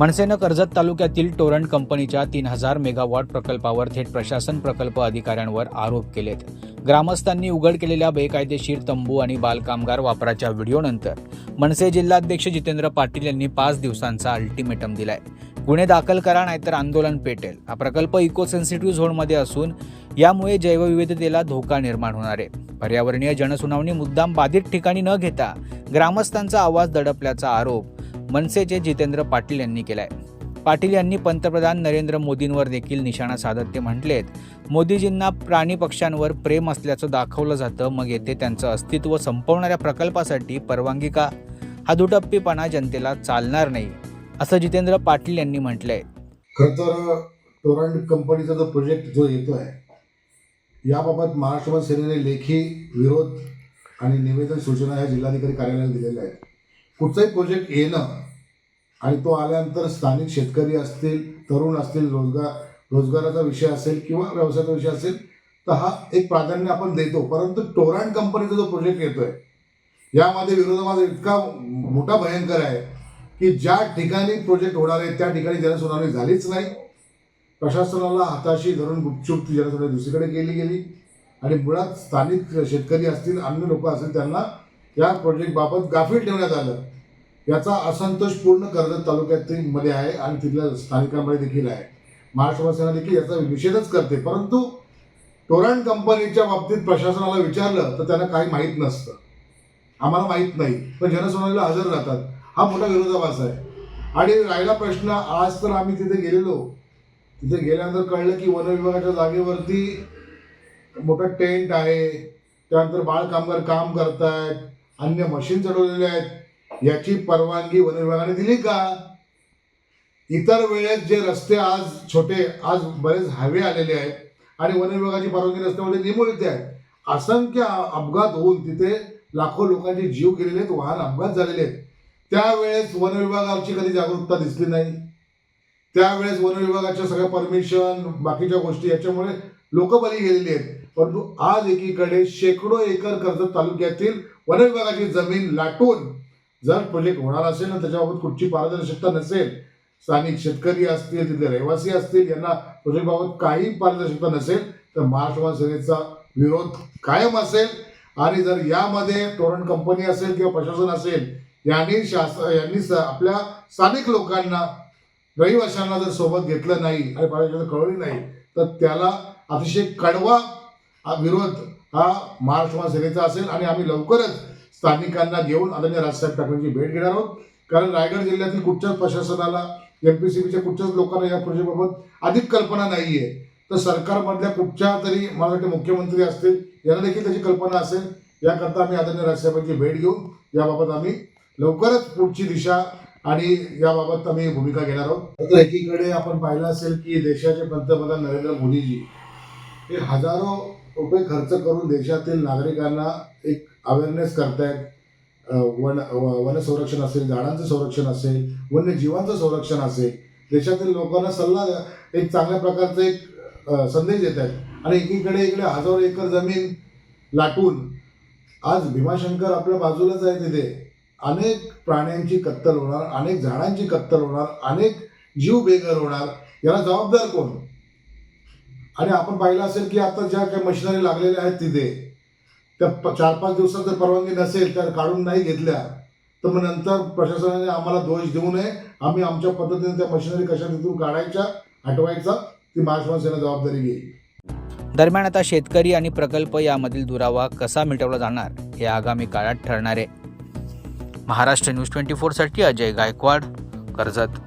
मनसेनं कर्जत तालुक्यातील टोरंट कंपनीच्या तीन हजार मेगावॉट प्रकल्पावर थेट प्रशासन प्रकल्प अधिकाऱ्यांवर आरोप केलेत. ग्रामस्थांनी उघड केलेल्या बेकायदेशीर तंबू आणि बालकामगार वापराच्या व्हिडिओनंतर मनसे जिल्हाध्यक्ष जितेंद्र पाटील यांनी पाच दिवसांचा अल्टिमेटम दिलाय. गुन्हे दाखल करा नाहीतर आंदोलन पेटेल. हा प्रकल्प इको सेन्सिटिव्ह झोनमध्ये असून यामुळे जैवविविधतेला धोका निर्माण होणार आहे. पर्यावरणीय जनसुनावणी मुद्दाम बाधित ठिकाणी न घेता ग्रामस्थांचा आवाज दडपल्याचा आरोप मनसेचे जितेंद्र पाटील यांनी केलाय. पाटील यांनी पंतप्रधान नरेंद्र मोदींवर देखील निशाणा साधत ते म्हटलेत मोदीजींना प्राणी पक्ष्यांवर प्रेम असल्याचं दाखवलं जातं मग येथे त्यांचं अस्तित्व संपवणाऱ्या प्रकल्पासाठी परवानगी का? हा दुटप्पीपणा जनतेला चालणार नाही असं जितेंद्र पाटील यांनी म्हटलंय. खरं तर टोरंट कंपनीचा जो प्रोजेक्ट जो येतो आहे याबाबत महाराष्ट्र सेनेने लेखी विरोध आणि निवेदन सूचना या जिल्हाधिकारी कार्यालयाला दिलेल्या आहेत. कुठचाही प्रोजेक्ट येणं आणि तो आल्यानंतर स्थानिक शेतकरी असतील तरुण असतील रोजगार रोजगाराचा विषय असेल किंवा व्यवसायाचा विषय असेल तर हा एक प्राधान्य आपण देतो. परंतु टोरंट कंपनीचा जो प्रोजेक्ट येतोय यामध्ये विरोधामध्ये इतका मोठा भयंकर आहे की ज्या ठिकाणी प्रोजेक्ट होणार आहे त्या ठिकाणी जनसुनावणी झालीच नाही प्रशासनाला हाताशी धरून गुपचूप ती जनसुनावणी दुसरीकडे केली गेली. आणि मुळात स्थानिक शेतकरी असतील अन्य लोक असतील त्यांना या प्रोजेक्टबाबत गाफील ठेवण्यात आलं. याचा असंतोष पूर्ण कर्जत तालुक्यातील मध्ये आहे आणि तिथल्या स्थानिकांमध्ये देखील आहे. महाराष्ट्र देखील याचा निषेधच करते. परंतु टोरंट कंपनीच्या बाबतीत प्रशासनाला विचारलं तर त्यांना काही माहीत नसतं. आम्हाला माहीत नाही. पण जनसुनावणीला हजर राहतात. हा मोठा विरोधाभास आहे. आणि राहिला प्रश्न आज तर आम्ही तिथे गेलेलो. तिथे गेल्यानंतर कळलं की वन विभागाच्या जागेवरती मोठा टेंट आहे. त्यानंतर बाळ कामगार काम करतायत. अन्य मशीन चढवलेले आहेत. याची परवानगी वन विभागाने दिली का? इतर वेळेस जे रस्ते आज छोटे आज बरेच हायवे आलेले आहेत आणि वन विभागाची परवानगी रस्त्यामध्ये निमुळते आहेत. असंख्य अपघात होऊन तिथे लाखो लोकांचे जीव गेलेले आहेत वाहन अपघात झालेले आहेत. त्यावेळेस वन विभागाची कधी जागरूकता दिसली नाही. त्यावेळेस वन विभागाच्या सगळ्या परमिशन बाकीच्या गोष्टी याच्यामुळे लोक बली गेलेली आहेत. परंतु आज एकीकडे शेकडो एकर कर्जत तालुक्यातील वन विभागाची जमीन लाटून जर प्रोजेक्ट होणार असेल ना त्याच्याबाबत कुठची पारदर्शकता नसेल स्थानिक शेतकरी असतील तिथले रहिवासी असतील यांना प्रोजेक्टबाबत काही पारदर्शकता नसेल तर महाराष्ट्र सेनेचा विरोध कायम असेल. आणि जर यामध्ये तोरण कंपनी असेल किंवा प्रशासन असेल यांनी शास यांनी आपल्या स्थानिक लोकांना रहिवाशांना जर सोबत घेतलं नाही आणि पारदर्शकता कळवली नाही तर त्याला अतिशय कडवा हा विरोध हा महाराष्ट्र महासेनेचा असेल आणि आम्ही लवकरच स्थानिकांना घेऊन आदरणीय राजसाहेब ठाकरेंची भेट घेणार आहोत. कारण रायगड जिल्ह्यातील कुठच्याच प्रशासनाला एम पी सी बीच्या कुठच्याच लोकांना या प्रोजेक्टबाबत अधिक कल्पना नाही आहे तर सरकारमधल्या कुठच्या तरी मला वाटतं मुख्यमंत्री असतील यांना देखील त्याची कल्पना असेल. याकरता आम्ही आदरणीय राजसाहेबांची भेट घेऊन याबाबत आम्ही लवकरच पुढची दिशा आणि याबाबत आम्ही भूमिका घेणार आहोत. तर एकीकडे आपण पाहिलं असेल की देशाचे पंतप्रधान नरेंद्र मोदीजी हे हजारो रुपये खर्च करून देशातील नागरिकांना एक अवेअरनेस करतायत. वन व- वन संरक्षण असेल झाडांचं संरक्षण असेल वन्यजीवांचं संरक्षण असेल देशातील लोकांना सल्ला एक चांगल्या प्रकारचा एक संदेश देत आहेत आणि एकीकडे इकडे हजारो एकर जमीन लाटून आज भीमाशंकर आपल्या बाजूलाच आहे तिथे. अनेक प्राण्यांची कत्तल होणार अनेक झाडांची कत्तल होणार अनेक जीव बेघर होणार. याला जबाबदार कोण? आणि आपण पाहिलं असेल की आता ज्या काही मशिनरी लागलेल्या आहेत तिथे त्या चार पाच दिवसात जर परवानगी नसेल तर काढून नाही घेतल्या तर मग नंतर प्रशासनाने आम्हाला दोष देऊ नये. आम्ही आमच्या पद्धतीने त्या मशिनरी कशा तिथून काढायच्या हटवायचा ती महाराष्ट्र जबाबदारी घेईल. दरम्यान आता शेतकरी आणि प्रकल्प यामधील दुरावा कसा मिटवला जाणार हे आगामी काळात ठरणार आहे. महाराष्ट्र न्यूज ट्वेंटी फोरसाठी अजय गायकवाड कर्जत.